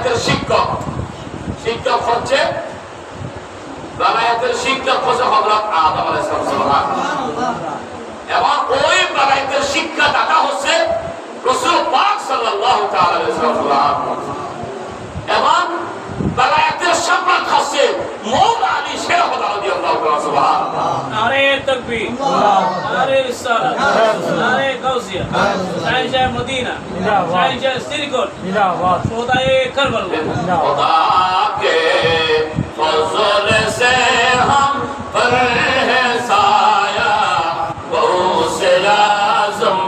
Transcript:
বেলায়েতের শিক্ষক। শিক্ষক হচ্ছে বেলায়েতের শিক্ষক হচ্ছে হযরত আদম আলাইহিস এবং ওই বেলায়েতের শিক্ষাদাতা হচ্ছে রাসূল পাক সাল্লাল্লাহু তাআলা আলাইহি সাল্লাম এবং বেলায়েতের সম্রাট হচ্ছে মৌলা আলী শেখ রাদিয়াল্লাহু তাআলা সুবহানাল্লাহ। নারে তকবীর। নারে রিসালাত। अहमदिया शाहिर मदीना शाहिर शाह सिरकोट सौदाए करबल खुदा के फजल से हम पर साया बहु से लाजम